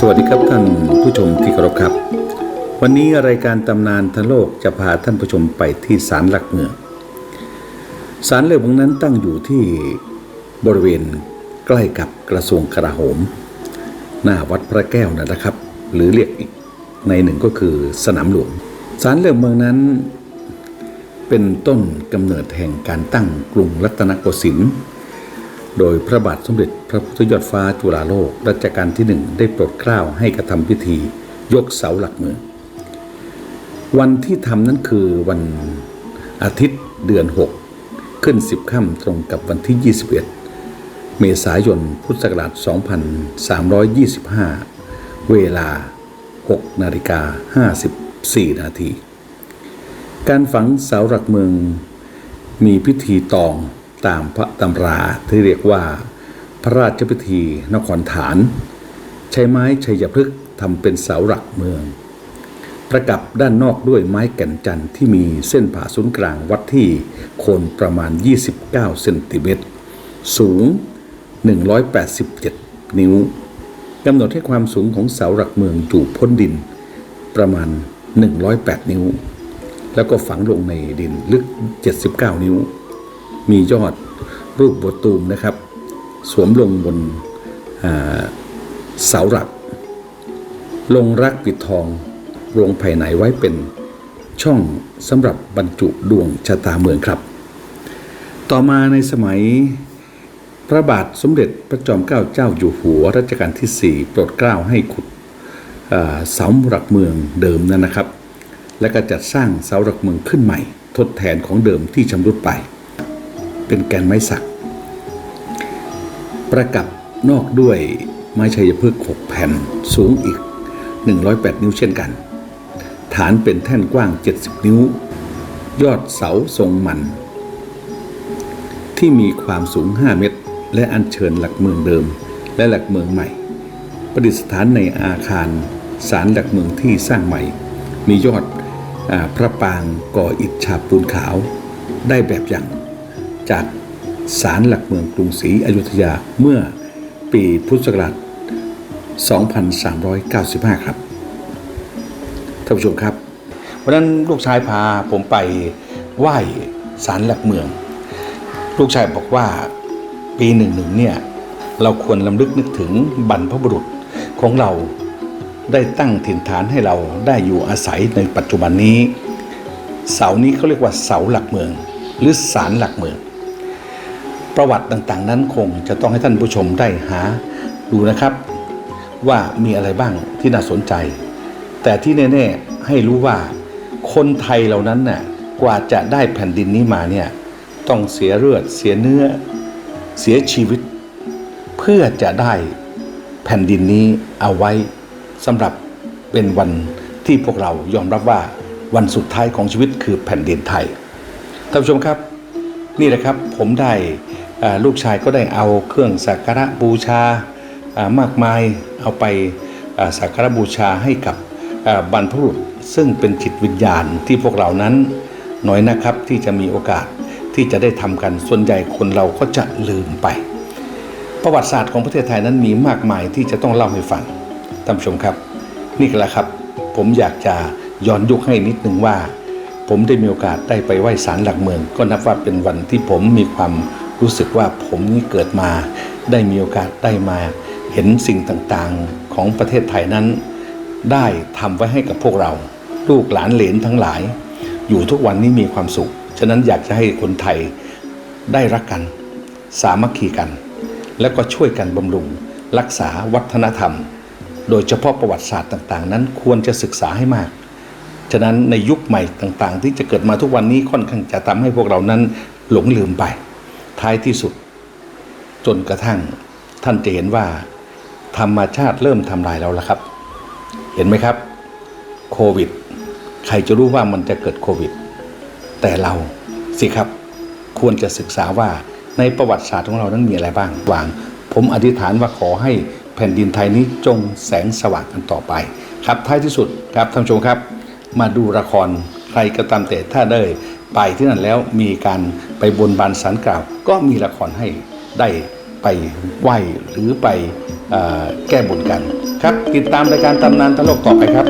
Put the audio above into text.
สวัสดีครับท่านผู้ชมที่เคารพครับ วันนี้รายการตำนานทะโลกจะพาท่านผู้ชมไปที่ศาลหลักเมืองศาลหลักเมืองนั้นตั้งอยู่ที่บริเวณใกล้กับกระทรวงกลาโหม หน้าวัดพระแก้วนะครับ หรือเรียกอีกในหนึ่งก็คือสนามหลวงศาลหลักเมืองนั้น เป็นต้นกำเนิดแห่งการตั้งกรุงรัตนโกสินทร์ โดยพระบาทสมเด็จพระพุทธยอดฟ้าจุฬาโลกรัชกาลที่หนึ่งได้โปรดเกล้าให้กระทำพิธียกเสาหลักเมืองวันที่ทำนั้นคือวันอาทิตย์เดือน 6 ขึ้น 10ค่ำตรงกับวันที่ 21 เมษายนพุทธศักราช 2325 เวลา 6 นาฬิกา 54 นาที การฝังเสาหลักเมืองมีพิธีตอง ตามพระตำราที่เรียกว่า พระราชพิธีนครฐาน ใช้ไม้ชัยพฤกษ์ทำเป็นเสาหลักเมือง ประกับด้านนอกด้วยไม้แก่นจันทร์ที่มีเส้นผ่าศูนย์กลางวัดที่โคนประมาณ 29 เซนติเมตร สูง 187 นิ้วกำหนดให้ความสูงของเสาหลักเมืองอยู่พ้นดินประมาณ 108 นิ้ว แล้วก็ฝังลงในดินลึก 79 นิ้ว มียอดรูปบทตูมนะครับ สวมลงบนเสาหลัก ลงรักปิดทองลงภายในไว้เป็นช่องสำหรับบรรจุดวงชะตาเมืองครับ ต่อมาในสมัยพระบาทสมเด็จพระจอมเกล้าเจ้าอยู่หัวรัชกาลที่ 4 โปรดเกล้าให้ขุดเสาหลักเมืองเดิมนั้นนะครับ และก็จัดสร้างเสาหลักเมืองขึ้นใหม่ ทดแทนของเดิมที่ชำรุดไป เป็นแกนไม้สัก ประกับนอกด้วยไม้ชัยพฤกษ์6แผ่นสูงอีก 108 นิ้วเช่นกัน ฐานเป็นแท่นกว้าง 70 นิ้ว ยอดเสาทรงมัน ที่มีความสูง 5 เมตร และอัญเชิญหลักเมืองเดิม และหลักเมืองใหม่ ประดิษฐานในอาคารศาลหลักเมืองที่สร้างใหม่ มียอดอพระปางก่ออิฐฉาบปูนขาวได้แบบอย่าง จากศาลหลักเมืองกรุงศรีอยุธยาเมื่อปีพุทธศักราช 2395 ครับ ท่านผู้ชมครับ วันนั้นลูกชายพาผมไปไหว้ศาลหลักเมือง ลูกชายบอกว่าปีหนึ่งหนึ่งเนี่ย เราควรลำลึกนึกถึงบรรพบุรุษของเราได้ตั้งถิ่นฐานให้เราได้อยู่อาศัยในปัจจุบันนี้ เสานี้เขาเรียกว่าเสาหลักเมือง หรือศาลหลักเมือง ประวัติต่างๆ นั้นคงจะต้องให้ท่านผู้ชมได้หาดูนะครับ ว่ามีอะไรบ้างที่น่าสนใจ แต่ที่แน่ๆให้รู้ว่าคนไทยเหล่านั้นน่ะกว่าจะได้แผ่นดินนี้มาเนี่ยต้องเสียเลือดเสียเนื้อเสียชีวิต เพื่อจะได้แผ่นดินนี้เอาไว้สำหรับเป็นวันที่พวกเรายอมรับว่าวันสุดท้ายของชีวิตคือแผ่นดินไทยท่านผู้ชมครับ นี่แหละครับผมได้ ลูกชายก็ได้เอาเครื่องสักการะบูชามากมายเอาไปสักการะบูชาให้กับบรรพบุรุษซึ่งเป็นจิตวิญญาณที่พวกเรานั้นน้อยนะครับที่จะมีโอกาสที่จะได้ทำกันส่วนใหญ่คนเราก็จะลืมไป ประวัติศาสตร์ของประเทศไทยนั้นมีมากมายที่จะต้องเล่าให้ฟังท่านผู้ชมครับ นี่ก็แหละครับ ผมอยากจะย้อนยุคให้นิดนึงว่า ผมได้มีโอกาสได้ไปไหว้ศาลหลักเมือง ก็นับว่าเป็นวันที่ผมมีความ รู้สึกว่าผมนี่เกิดมาได้มีโอกาสได้มา เห็นสิ่งต่างๆของประเทศไทยนั้น ได้ทำไว้ให้กับพวกเรา ลูกหลานเหลนทั้งหลาย อยู่ทุกวันนี้มีความสุข ฉะนั้นอยากจะให้คนไทยได้รักกัน สามัคคีกัน แล้วก็ช่วยกันบำรุง รักษาวัฒนธรรม โดยเฉพาะประวัติศาสตร์ต่าง ๆ นั้นควรจะศึกษาให้มากฉะนั้นในยุคใหม่ต่างๆ ที่จะเกิดมาทุกวันนี้ค่อนข้างจะทำให้พวกเรานั้นหลงลืมไป ท้ายที่สุด จนกระทั่งท่านจะเห็นว่า ธรรมชาติเริ่มทำลายเราแล้วครับ เห็นไหมครับ โควิด ใครจะรู้ว่ามันจะเกิดโควิด แต่เราสิครับควรจะศึกษาว่าในประวัติศาสตร์ของเรานั้นมีอะไรบ้างวาง ผมอธิษฐานว่าขอให้แผ่นดินไทยนี้จงแสงสว่างกันต่อไป ครับท้ายที่สุดครับท่านผู้ชมครับ มาดูละครใครก็ตามแต่ถ้าได้ ไปที่นั่นแล้วมีการไปบนบานสันกล่าว ก็มีละครให้ได้ไปไหว้หรือไปอแก้บนกัน ครับติดตามรายการตำนานตลกต่อไปครับ